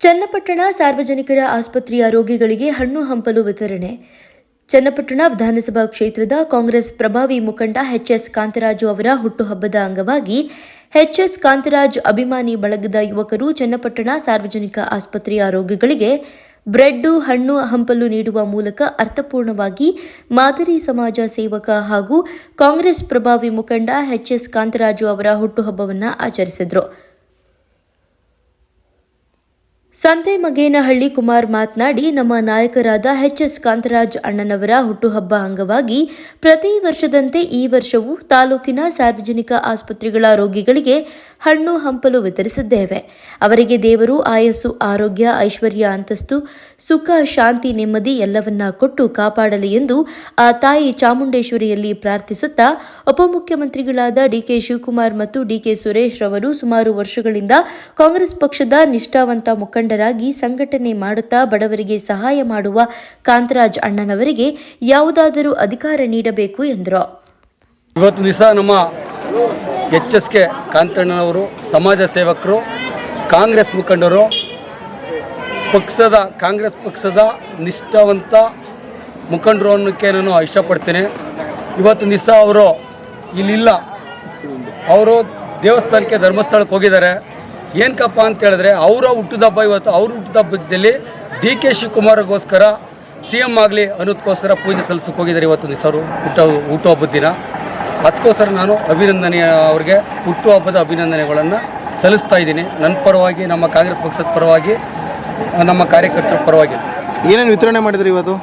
ಚನ್ನಪಟ್ಟಣ ಸಾರ್ವಜನಿಕರ ಆಸ್ಪತ್ರೆಯ ರೋಗಿಗಳಿಗೆ ಹಣ್ಣು ಹಂಪಲು ವಿತರಣೆ. ಚನ್ನಪಟ್ಟಣ ವಿಧಾನಸಭಾ ಕ್ಷೇತ್ರದ ಕಾಂಗ್ರೆಸ್ ಪ್ರಭಾವಿ ಮುಖಂಡ ಎಚ್ಎಸ್ ಕಾಂತರಾಜು ಅವರ ಹುಟ್ಟುಹಬ್ಬದ ಅಂಗವಾಗಿ ಎಚ್ಎಸ್ ಕಾಂತರಾಜ್ ಅಭಿಮಾನಿ ಬಳಗದ ಯುವಕರು ಚನ್ನಪಟ್ಟಣ ಸಾರ್ವಜನಿಕ ಆಸ್ಪತ್ರೆಯ ರೋಗಿಗಳಿಗೆ ಬ್ರೆಡ್ಡು, ಹಣ್ಣು ಹಂಪಲು ನೀಡುವ ಮೂಲಕ ಅರ್ಥಪೂರ್ಣವಾಗಿ ಮಾದರಿ ಸಮಾಜ ಸೇವಕ ಹಾಗೂ ಕಾಂಗ್ರೆಸ್ ಪ್ರಭಾವಿ ಮುಖಂಡ ಎಚ್ಎಸ್ ಕಾಂತರಾಜು ಅವರ ಹುಟ್ಟುಹಬ್ಬವನ್ನು ಆಚರಿಸಿದರು. ಸಂತೆ ಮಗೇನಹಳ್ಳಿ ಕುಮಾರ್ ಮಾತನಾಡಿ, ನಮ್ಮ ನಾಯಕರಾದ ಎಚ್ ಎಸ್ ಕಾಂತರಾಜ್ ಅಣ್ಣನವರ ಹುಟ್ಟುಹಬ್ಬ ಅಂಗವಾಗಿ ಪ್ರತಿ ವರ್ಷದಂತೆ ಈ ವರ್ಷವೂ ತಾಲೂಕಿನ ಸಾರ್ವಜನಿಕ ಆಸ್ಪತ್ರೆಗಳ ರೋಗಿಗಳಿಗೆ ಹಣ್ಣು ಹಂಪಲು ವಿತರಿಸಿದ್ದೇವೆ. ಅವರಿಗೆ ದೇವರು ಆಯಸ್ಸು, ಆರೋಗ್ಯ, ಐಶ್ವರ್ಯ, ಅಂತಸ್ತು, ಸುಖ, ಶಾಂತಿ, ನೆಮ್ಮದಿ ಎಲ್ಲವನ್ನ ಕೊಟ್ಟು ಕಾಪಾಡಲಿ ಎಂದು ಆ ತಾಯಿ ಚಾಮುಂಡೇಶ್ವರಿಯಲ್ಲಿ ಪ್ರಾರ್ಥಿಸುತ್ತಾ, ಉಪಮುಖ್ಯಮಂತ್ರಿಗಳಾದ ಡಿಕೆ ಶಿವಕುಮಾರ್ ಮತ್ತು ಡಿಕೆ ಸುರೇಶ್ ರವರು ಸುಮಾರು ವರ್ಷಗಳಿಂದ ಕಾಂಗ್ರೆಸ್ ಪಕ್ಷದ ನಿಷ್ಠಾವಂತ ಮುಖಂಡರಾಗಿ ಸಂಘಟನೆ ಮಾಡುತ್ತಾ ಬಡವರಿಗೆ ಸಹಾಯ ಮಾಡುವ ಕಾಂತರಾಜ್ ಅಣ್ಣನವರಿಗೆ ಯಾವುದಾದರೂ ಅಧಿಕಾರ ನೀಡಬೇಕು ಎಂದರು. ಇವತ್ತು ದಿವಸ ನಮ್ಮ ಎಚ್ ಎಸ್ ಕೆ ಕಾಂತಣ್ಣನವರು, ಸಮಾಜ ಸೇವಕರು, ಕಾಂಗ್ರೆಸ್ ಮುಖಂಡರು, ಪಕ್ಷದ, ಕಾಂಗ್ರೆಸ್ ಪಕ್ಷದ ನಿಷ್ಠಾವಂತ ಮುಖಂಡರು ಅನ್ನೋಕ್ಕೆ ನಾನು ಇಷ್ಟಪಡ್ತೇನೆ. ಇವತ್ತು ದಿವಸ ಅವರು ಇಲ್ಲಿಲ್ಲ. ಅವರು ದೇವಸ್ಥಾನಕ್ಕೆ ಧರ್ಮಸ್ಥಳಕ್ಕೆ ಹೋಗಿದ್ದಾರೆ. ಏನಕ್ಕಪ್ಪ ಅಂತ ಹೇಳಿದ್ರೆ ಅವರ ಹುಟ್ಟಿದಬ್ಬ ಇವತ್ತು ಅವ್ರ ಹುಟ್ಟಿದಬ್ಬದಲ್ಲಿ ಡಿ ಕೆ ಶಿವಕುಮಾರ್ಗೋಸ್ಕರ ಸಿ ಎಂ ಆಗಲಿ ಅನ್ನೋದಕ್ಕೋಸ್ಕರ ಪೂಜೆ ಸಲ್ಲಿಸಕ್ಕೆ ಹೋಗಿದ್ದಾರೆ ಇವತ್ತು ದಿವಸ ಅವರು ಹುಟ್ಟ ಹುಟ್ಟುಹಬ್ಬದ ದಿನ. ಅದಕ್ಕೋಸ್ಕರ ನಾನು ಅಭಿನಂದನೆ ಅವ್ರಿಗೆ ಹುಟ್ಟುಹಬ್ಬದ ಅಭಿನಂದನೆಗಳನ್ನು ಸಲ್ಲಿಸ್ತಾ ಇದ್ದೀನಿ. ನನ್ನ ಪರವಾಗಿ ನಮ್ಮ ಕಾಂಗ್ರೆಸ್ ಪಕ್ಷದ ಪರವಾಗಿ ನಮ್ಮ ಕಾರ್ಯಕರ್ತರ ಪರವಾಗಿ. ಏನೇನು ವಿತರಣೆ ಮಾಡಿದ್ರಿ ಇವತ್ತು?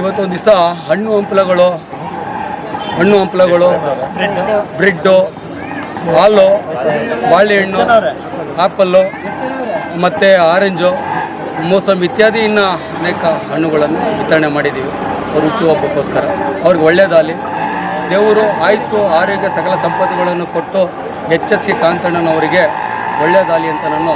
ಇವತ್ತು ಒಂದು ದಿವಸ ಹಣ್ಣು ಹಂಪಲಗಳು ಹಣ್ಣು ಹಂಪಲಗಳು ಬ್ರೆಡ್ಡು ಹಾಲು ಬಾಳೆಹಣ್ಣು ಆ್ಯಪಲ್ಲು ಮತ್ತು ಆರೆಂಜು ಮೋಸಂಬಿ ಇತ್ಯಾದಿ ಇನ್ನು ಅನೇಕ ಹಣ್ಣುಗಳನ್ನು ವಿತರಣೆ ಮಾಡಿದ್ದೀವಿ. ಅವ್ರ ಹುಟ್ಟುಹಬ್ಬಕ್ಕೋಸ್ಕರ. ಅವ್ರಿಗೆ ಒಳ್ಳೆಯದಾಗಲಿ ದೇವರು ಆಯುಸ್ಸು, ಆರೋಗ್ಯ, ಸಕಲ ಸಂಪತ್ತುಗಳನ್ನು ಕೊಟ್ಟು ಎಚ್ ಎಸ್ ಸಿ ಕಾಂತಣ್ಣನವರಿಗೆ ಒಳ್ಳೆಯದಾಗಲಿ ಅಂತ ನಾನು